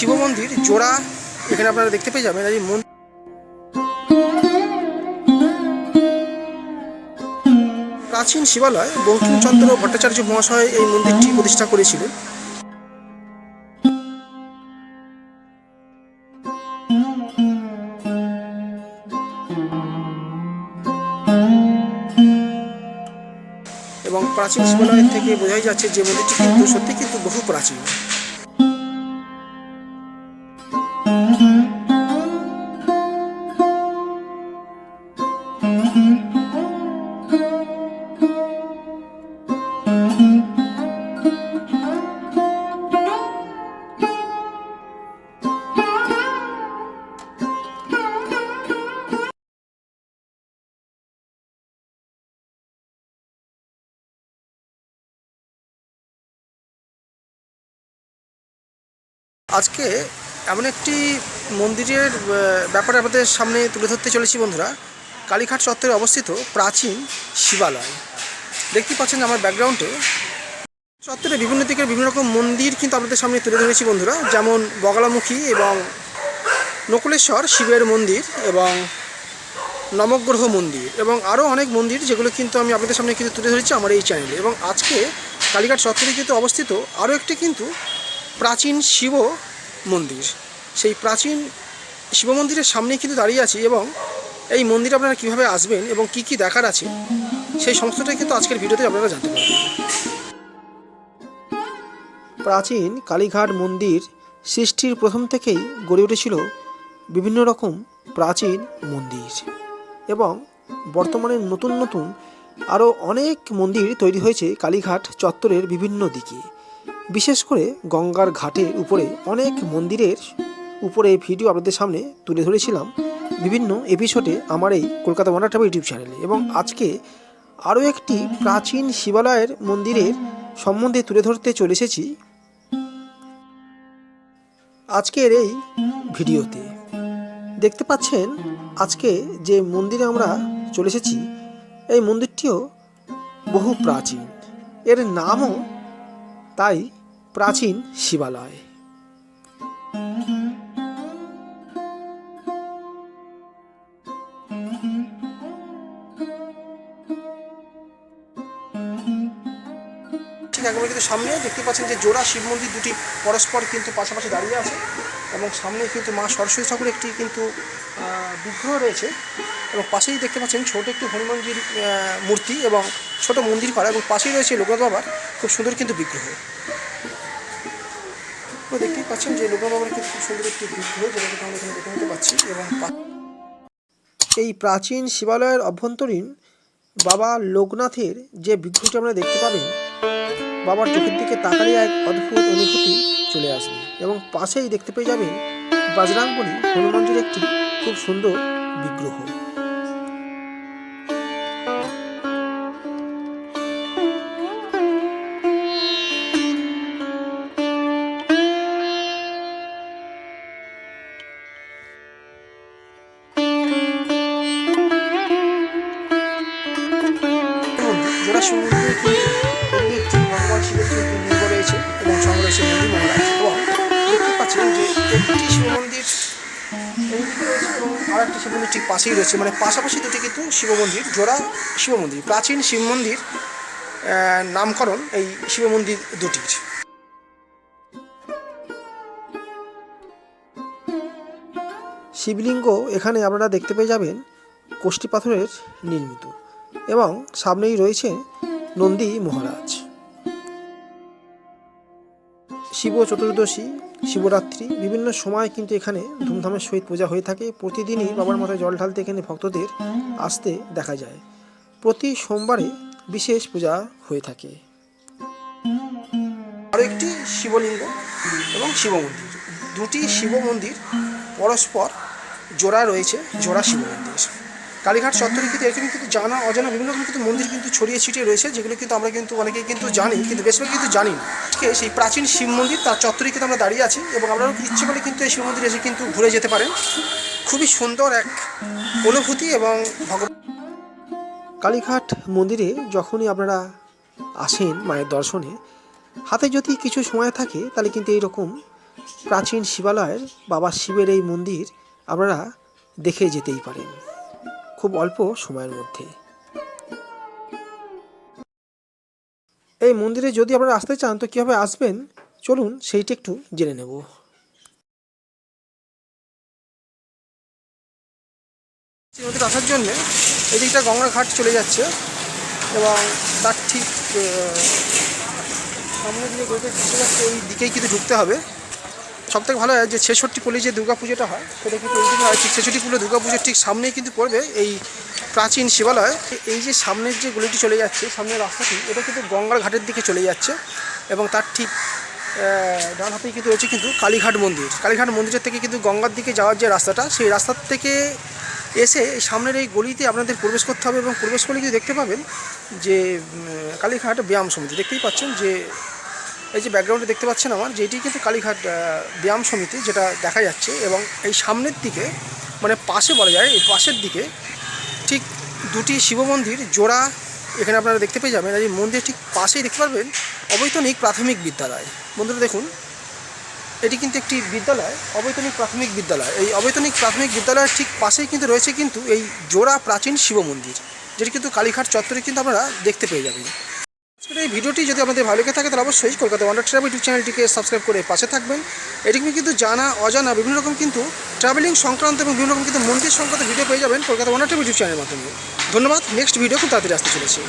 শিব মন্দির, জোড়া, এখানে আপনারা দেখতে পেয়ে যাবেন আর এই মন্দির প্রাচীন শিবালয়, বঙ্কিমচন্দ্র ভট্টাচার্য মহাশয় এই মন্দিরটি প্রতিষ্ঠা করেছিলেন। এবং প্রাচীন শিবালয়ের থেকে বোঝাই যাচ্ছে যে মন্দিরটি কিন্তু সত্যি কিন্তু বহু প্রাচীন। আজকে এমন একটি মন্দিরের ব্যাপারে আমাদের সামনে তুলে ধরতে চলেছি বন্ধুরা। কালীঘাট চত্বরে অবস্থিত প্রাচীন শিবালয়। দেখতে পাচ্ছেন আমার ব্যাকগ্রাউন্ডে। চত্বরে বিভিন্ন দিকের বিভিন্ন রকম মন্দির কিন্তু আপনাদের সামনে তুলে ধরেছি বন্ধুরা। যেমন বগলামুখী এবং নকুলেশ্বর শিবের মন্দির এবং নবগ্রহ মন্দির এবং আরও অনেক মন্দির যেগুলো কিন্তু আমি আপনাদের সামনে কিন্তু তুলে ধরেছি আমার এই চ্যানেলে। এবং আজকে কালীঘাট চত্বরে কিন্তু অবস্থিত আরও একটি কিন্তু প্রাচীন শিব মন্দির। সেই প্রাচীন শিব মন্দিরের সামনে কিন্তু দাঁড়িয়ে আছি এবং এই মন্দিরে আপনারা কীভাবে আসবেন এবং কি কি দেখার আছে, সেই সমস্তটাই কিন্তু আজকের ভিডিওতে আপনারা জানতে পারবেন। প্রাচীন কালীঘাট মন্দির সৃষ্টির প্রথম থেকেই গড়ে উঠেছিল বিভিন্ন রকম প্রাচীন মন্দির এবং বর্তমানে নতুন নতুন আরও অনেক মন্দির তৈরি হয়েছে কালীঘাট চত্বরের বিভিন্ন দিকে। বিশেষ করে গঙ্গার ঘাটের উপরে অনেক মন্দিরের উপরে ভিডিও আপনাদের সামনে তুলে ধরেছিলাম। বিভিন্ন এপিসোডে আমার এই কলকাতা ওয়ান্ডার ট্রাভেল ইউটিউব চ্যানেলে এবং আজকে আরও একটি প্রাচীন শিবালয়ের মন্দিরের সম্বন্ধে তুলে ধরতে চলে এসেছি। আজকের এই ভিডিওতে দেখতে পাচ্ছেন আজকে যে মন্দিরে আমরা চলে এসেছি, এই মন্দিরটিও বহু প্রাচীন। এর নামও তাই প্রাচীন শিবালয়। ঠিক কিন্তু সামনে দেখতে পাচ্ছেন যে জোড়া শিব মন্দির দুটি পরস্পর কিন্তু পাশাপাশি দাঁড়িয়ে আছে এবং সামনে কিন্তু মা সরস্বতী ঠাকুরের একটি কিন্তু বিগ্রহ রয়েছে এবং পাশেই দেখতে পাচ্ছেন ছোট একটি হনুমানজির মূর্তি এবং ছোট মন্দির করা এবং পাশেই রয়েছে লোকনাথ বাবার খুব সুন্দর কিন্তু বিগ্রহ। তো দেখতেই পাচ্ছেন যে লোকনাথ বাবার কিন্তু খুব সুন্দর একটি বিগ্রহ যেটা কিন্তু আমরা এখানে দেখে নিতে পাচ্ছি এবং এই প্রাচীন শিবালয়ের অভ্যন্তরীণ বাবা লোকনাথের যে বিগ্রহটি আমরা দেখতে পাবেন, বাবার চোখের দিকে তাকালে এক অদ্ভুত অনুভূতি চলে আসবে এবং পাশেই দেখতে পেয়ে যাবেন বাজরাঙ্গনি হনুমানজির একটি খুব সুন্দর বিগ্রহ। শিব মন্দির ঠিক পাশেই রয়েছে। মানে পাশাপাশি দুটি কিন্তু শিব মন্দির, জোড়া শিব মন্দির, প্রাচীন শিব মন্দির নামকরণ এই শিব মন্দির দুটির। শিবলিঙ্গ এখানে আপনারা দেখতে পেয়ে যাবেন কোষ্ঠী পাথরের নির্মিত। এবং সামনেই রয়েছে নন্দী মহারাজ। শিব চতুর্দশী, শিবরাত্রি বিভিন্ন সময় কিন্তু এখানে ধুমধামের সহিত পূজা হয়ে থাকে। প্রতিদিনই বাবার মাথায় জল ঢালতে এখানে ভক্তদের আসতে দেখা যায়। প্রতি সোমবারে বিশেষ পূজা হয়ে থাকে। আরও একটি শিবলিঙ্গ এবং শিব মন্দির। দুটি শিব মন্দির পরস্পর জোড়া রয়েছে, জোড়া শিব মন্দির। কালীঘাট চত্বরে কিন্তু এরকম কিন্তু জানা অজানা বিভিন্ন রকম কিন্তু মন্দির কিন্তু ছড়িয়ে ছিটিয়ে রয়েছে, যেগুলো কিন্তু আমরা কিন্তু অনেকেই কিন্তু জানি, কিন্তু বেশিরভাগ কিন্তু জানি ঠিক আজকে সেই প্রাচীন শিব মন্দির তার চত্বরে কিন্তু আমরা দাঁড়িয়ে আছি এবং আপনারাও ইচ্ছে করলে কিন্তু এই শিব মন্দিরে এসে কিন্তু ঘুরে যেতে পারেন। খুবই সুন্দর এক অনুভূতি এবং ভগবান কালীঘাট মন্দিরে যখনই আপনারা আসেন মায়ের দর্শনে, হাতে যদি কিছু সময় থাকে তাহলে কিন্তু এইরকম প্রাচীন শিবালয়ের বাবা শিবের এই মন্দির আপনারা দেখে যেতেই পারেন। খুব অল্প সময়ের মধ্যে। এই মন্দিরে যদি আপনারা আসতে চান, তো কীভাবে আসবেন? চলুন, সেইটা একটু জেনে নেব। মন্দিরে আসার জন্য এদিকটা গঙ্গার ঘাট চলে যাচ্ছে এবং তার ঠিক সামনে দিকে চলে যাচ্ছে এই দিকেই কিন্তু ঢুকতে হবে। সব থেকে ভালো হয় যে ছেষট্টি পল্লী যে পুজোটা হয়, সেটা কিন্তু এই দিকে হয়। ঠিক ছেষট্টি দুর্গা পুজোর ঠিক সামনেই কিন্তু পড়বে এই প্রাচীন শিবালয়। এই যে সামনের যে গলিটি চলে যাচ্ছে, সামনের রাস্তাটি, এটা কিন্তু গঙ্গার ঘাটের দিকে চলে যাচ্ছে এবং তার ঠিক ডান হাতেই কিন্তু রয়েছে কিন্তু কালীঘাট মন্দির। কালীঘাট মন্দিরের থেকে কিন্তু গঙ্গার দিকে যাওয়ার যে রাস্তাটা, সেই রাস্তার থেকে এসে সামনের এই গলিতে আপনাদের প্রবেশ করতে হবে এবং প্রবেশ করলে কিন্তু দেখতে পাবেন যে কালীঘাট ব্যায়াম সমিতি। দেখতেই পাচ্ছেন যে এই যে ব্যাকগ্রাউন্ডে দেখতে পাচ্ছেন আমার যেটি কিন্তু কালীঘাট ব্যায়াম সমিতি যেটা দেখা যাচ্ছে এবং এই সামনের দিকে মানে পাশে বলা যায়, এই পাশের দিকে ঠিক দুটি শিব মন্দির জোড়া এখানে আপনারা দেখতে পেয়ে যাবেন। আর এই মন্দির ঠিক পাশেই দেখতে পারবেন অবৈতনিক প্রাথমিক বিদ্যালয়। বন্ধুরা দেখুন, এটি কিন্তু একটি বিদ্যালয়, অবৈতনিক প্রাথমিক বিদ্যালয়। এই অবৈতনিক প্রাথমিক বিদ্যালয়ের ঠিক পাশেই কিন্তু রয়েছে কিন্তু এই জোড়া প্রাচীন শিব মন্দির, যেটি কিন্তু কালীঘাট চত্বরে কিন্তু আপনারা দেখতে পেয়ে যাবেন। এই ভিডিওটি যদি আমাদের ভালো লেগে থাকে, তাহলে অবশ্যই কলকাতা ওয়ান্ডার ট্রাভেল ইউটিউব চ্যানেলটিকে সাবস্ক্রাইব করে পাশে থাকবেন। এটিকে কিন্তু জানা, অজানা, বিভিন্ন রকম কিন্তু ট্রাভেলিং সংক্রান্ত এবং বিভিন্ন রকম কিন্তু মন্দির সংক্রান্ত ভিডিও পেয়ে যাবেন কলকাতা ওয়ান্ডার ট্রাভেল ইউটিউব চ্যানেলের মাধ্যমে। ধন্যবাদ নেক্সট ভিডিও খুব তাড়াতাড়ি আসতে চলেছে।